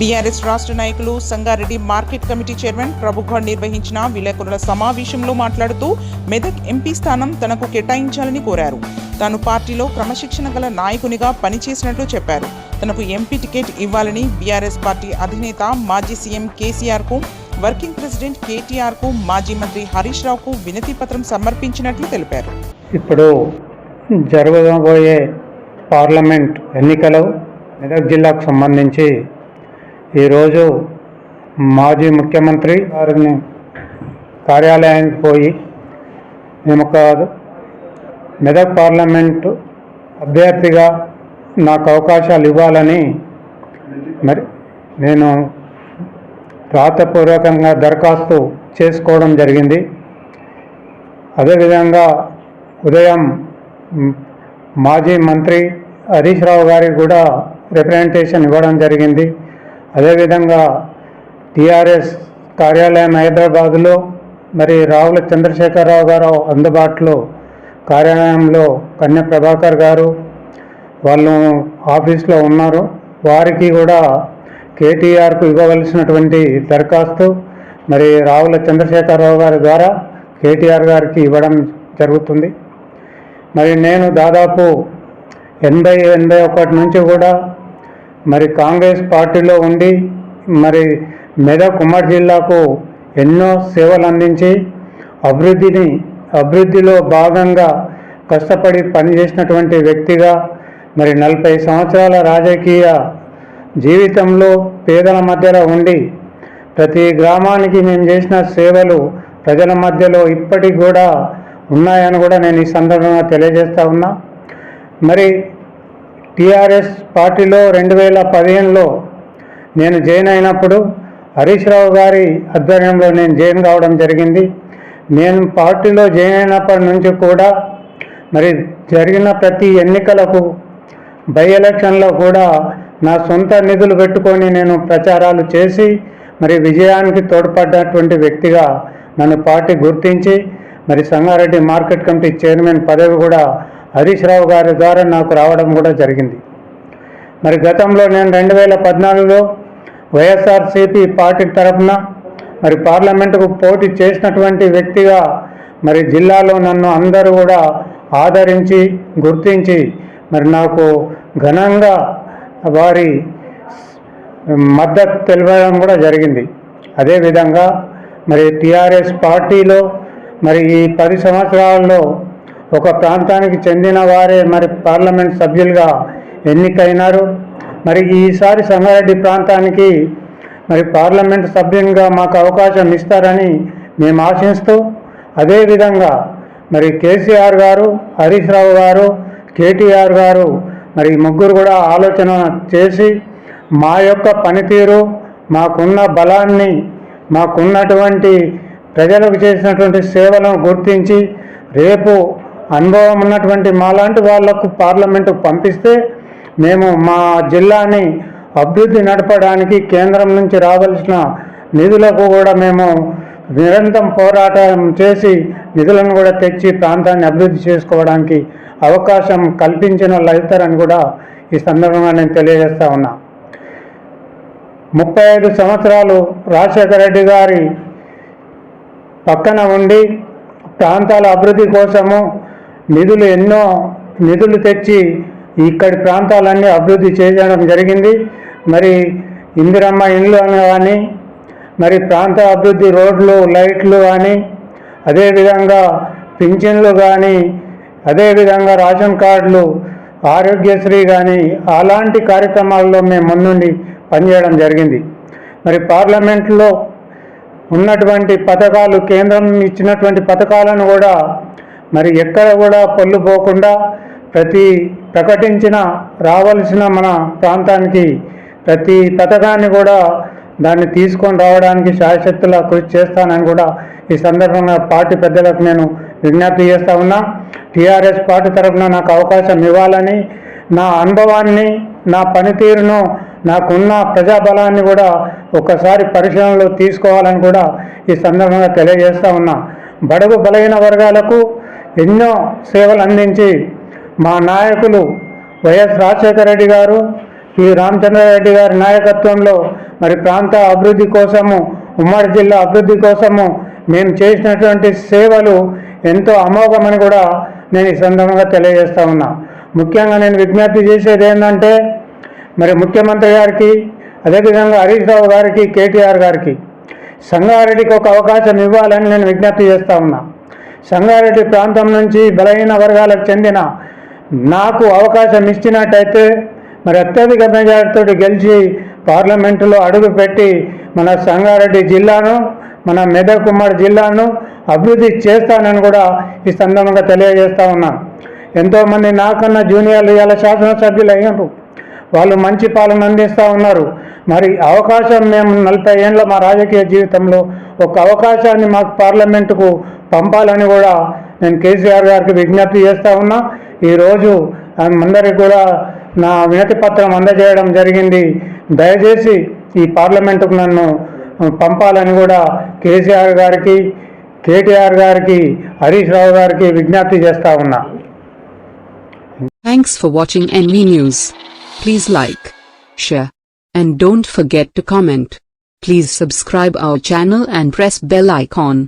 BRS రాష్ట్ర నాయకులు Sangareddy market committee chairman ప్రభుత్వ నిర్వహించిన విలేకరుల సమావేశంలో మాట్లాడుతూ మెదక్ ఎంపీ స్థానం తనకు కేటాయించాలని కోరారు. తాను పార్టీలో క్రమశిక్షణ గల నాయకునిగా పనిచేసినట్లు చెప్పారు. తనకు ఎంపీ టికెట్ ఇవ్వాలని బీఆర్ఎస్ పార్టీ అధినేత మాజీ సీఎం కేసీఆర్కు వర్కింగ్ ప్రెసిడెంట్ కేటీఆర్కు మాజీ మంత్రి హరీష్ రావుకు వినతి పత్రం సమర్పించినట్లు తెలిపారు. ఇప్పుడు జరగబోయే పార్లమెంట్ ఎన్నికలు మెదక్ జిల్లాకు సంబంధించి ఈరోజు మాజీ ముఖ్యమంత్రి గారిని కార్యాలయానికి పోయి మేము కాదు మెదక్ పార్లమెంటు అభ్యర్థిగా నాకు అవకాశాలు ఇవ్వాలని మరి నేను రాతపూర్వకంగా దరఖాస్తు చేసుకోవడం జరిగింది. అదేవిధంగా ఉదయం మాజీ మంత్రి హరీష్ రావు గారికి కూడా రిప్రజెంటేషన్ ఇవ్వడం జరిగింది. అదేవిధంగా టీఆర్ఎస్ కార్యాలయం హైదరాబాదులో మరి రావుల చంద్రశేఖరరావు గారు అందుబాటులో కార్యాలయంలో కన్య ప్రభాకర్ గారు వాళ్ళు ఆఫీస్లో ఉన్నారు. వారికి కూడా కేటీఆర్కు ఇవ్వవలసినటువంటి దరఖాస్తు మరి రావుల చంద్రశేఖరరావు గారి ద్వారా కేటీఆర్ గారికి ఇవ్వడం జరుగుతుంది. మరి నేను దాదాపు ఎనభై ఎనభై ఒకటి నుంచి కూడా మరి కాంగ్రెస్ పార్టీలో ఉండి మరి మెదక్ ఉమ్మడి జిల్లాకు ఎన్నో సేవలు అందించి అభివృద్ధిని అభివృద్ధిలో భాగంగా కష్టపడి పనిచేసినటువంటి వ్యక్తిగా మరి నలభై సంవత్సరాల రాజకీయ జీవితంలో పేదల మధ్యలో ఉండి ప్రతి గ్రామానికి మేము చేసిన సేవలు ప్రజల మధ్యలో ఇప్పటికి కూడా ఉన్నాయని కూడా నేను ఈ సందర్భంగా తెలియజేస్తా ఉన్నా. మరి టిఆర్ఎస్ పార్టీలో రెండు వేల పదిహేనులో నేను జాయిన్ అయినప్పుడు హరీష్ రావు గారి ఆధ్వర్యంలో నేను జైన్ కావడం జరిగింది. నేను పార్టీలో జాయిన్ అయినప్పటి నుంచి కూడా మరి జరిగిన ప్రతి ఎన్నికలకు బై ఎలక్షన్లో కూడా నా సొంత నిధులు పెట్టుకొని నేను ప్రచారాలు చేసి మరి విజయానికి తోడ్పడ్డటువంటి వ్యక్తిగా నన్ను పార్టీ గుర్తించి మరి సంగారెడ్డి మార్కెట్ కమిటీ చైర్మన్ పదవి కూడా హరీష్ రావు గారి ద్వారా నాకు రావడం కూడా జరిగింది. మరి గతంలో నేను రెండు వేల పద్నాలుగులో వైఎస్ఆర్సీపీ పార్టీ తరఫున మరి పార్లమెంటుకు పోటీ చేసినటువంటి వ్యక్తిగా మరి జిల్లాలో నన్ను అందరూ కూడా ఆదరించి గుర్తించి మరి నాకు ఘనంగా వారి మద్దతు తెలియడం కూడా జరిగింది. అదేవిధంగా మరి టిఆర్ఎస్ పార్టీలో మరి ఈ పది సంవత్సరాల్లో ఒక ప్రాంతానికి చెందిన వారే మరి పార్లమెంట్ సభ్యులుగా ఎన్నికైనారు. మరి ఈసారి సంగారెడ్డి ప్రాంతానికి మరి పార్లమెంట్ సభ్యునిగా మాకు అవకాశం ఇస్తారని మేము ఆశిస్తూ అదేవిధంగా మరి కేసీఆర్ గారు హరీష్ రావు గారు కేటీఆర్ గారు మరి ముగ్గురు కూడా ఆలోచన చేసి మా యొక్క పనితీరు మాకున్న బలాన్ని మాకున్నటువంటి ప్రజలకు చేసినటువంటి సేవలను గుర్తించి రేపు అనుభవం ఉన్నటువంటి మాలాంటి వాళ్ళకు పార్లమెంటుకు పంపిస్తే మేము మా జిల్లాని అభివృద్ధి నడపడానికి కేంద్రం నుంచి రావాల్సిన నిధులకు కూడా మేము నిరంతరం పోరాటం చేసి నిధులను కూడా తెచ్చి ప్రాంతాన్ని అభివృద్ధి చేసుకోవడానికి అవకాశం కల్పించిన వాళ్ళు అవుతారని కూడా ఈ సందర్భంగా నేను తెలియజేస్తా ఉన్నా. ముప్పై ఐదు సంవత్సరాలు రాజశేఖర రెడ్డి గారి పక్కన ఉండి ప్రాంతాల అభివృద్ధి కోసము నిధులు ఎన్నో నిధులు తెచ్చి ఇక్కడి ప్రాంతాలన్నీ అభివృద్ధి చేయడం జరిగింది. మరి ఇందిరమ్మ ఇండ్లు అని కానీ మరి ప్రాంత అభివృద్ధి రోడ్లు లైట్లు కానీ అదేవిధంగా పింఛన్లు కానీ అదేవిధంగా రేషన్ కార్డులు ఆరోగ్యశ్రీ కానీ అలాంటి కార్యక్రమాల్లో మేము ముందుండి పనిచేయడం జరిగింది. మరి పార్లమెంట్లో ఉన్నటువంటి పథకాలు కేంద్రం ఇచ్చినటువంటి పథకాలను కూడా మరి ఎక్కడ కూడా పళ్ళు పోకుండా ప్రతి ప్రకటించిన రావాల్సిన మన ప్రాంతానికి ప్రతి పథకాన్ని కూడా దాన్ని తీసుకొని రావడానికి శాయశక్తులా కృషి చేస్తానని కూడా ఈ సందర్భంగా పార్టీ పెద్దలకు నేను విజ్ఞప్తి చేస్తా ఉన్నా. టీఆర్ఎస్ పార్టీ తరఫున నాకు అవకాశం ఇవ్వాలని నా అనుభవాన్ని నా పనితీరును నాకున్న ప్రజాబలాన్ని కూడా ఒకసారి పరిశీలనలో తీసుకోవాలని కూడా ఈ సందర్భంగా తెలియజేస్తా ఉన్నా. బడుగు బలహీన వర్గాలకు ఎన్నో సేవలు అందించి మా నాయకులు వైఎస్ రాజశేఖర రెడ్డి గారు ఈ రామచంద్రారెడ్డి గారి నాయకత్వంలో మరి ప్రాంత అభివృద్ధి కోసము ఉమ్మడి జిల్లా అభివృద్ధి కోసము మేము చేసినటువంటి సేవలు ఎంతో అమోఘమని కూడా నేను ఈ సందర్భంగా తెలియజేస్తా ఉన్నా. ముఖ్యంగా నేను విజ్ఞప్తి చేసేది ఏంటంటే మరి ముఖ్యమంత్రి గారికి అదేవిధంగా హరీష్ రావు గారికి కేటీఆర్ గారికి సంగారెడ్డికి ఒక అవకాశం ఇవ్వాలని నేను విజ్ఞప్తి చేస్తా ఉన్నా. సంగారెడ్డి ప్రాంతం నుంచి బలహీన వర్గాలకు చెందిన నాకు అవకాశం ఇచ్చినట్టయితే మరి అత్యధిక మెజార్టీతో గెలిచి పార్లమెంటులో అడుగుపెట్టి మన సంగారెడ్డి జిల్లాను మన మెదక్ ఉమ్మడి జిల్లాను అభివృద్ధి చేస్తానని కూడా ఈ సందర్భంగా తెలియజేస్తూ ఉన్నాను ఎంతోమంది నాకన్నా జూనియర్లు ఇవాళ శాసనసభ్యులు అయ్యారు. వాళ్ళు మంచి పాలన అందిస్తూ ఉన్నారు. మరి అవకాశం మేము నలభై ఏళ్ళ మా రాజకీయ జీవితంలో ఒక అవకాశాన్ని మాకు పార్లమెంటుకు పంపాలని కూడా నేను కేసీఆర్ గారికి విజ్ఞప్తి చేస్తూ ఉన్నా. ఈరోజు అందరికి కూడా నా వినతి పత్రం అందజేయడం జరిగింది. దయచేసి ఈ పార్లమెంటుకు నన్ను పంపాలని కూడా కేసీఆర్ గారికి కేటీఆర్ గారికి హరీష్ రావు గారికి విజ్ఞప్తి చేస్తా ఉన్నా. Thanks for watching NV news please like share and don't forget to comment please subscribe our channel and press bell icon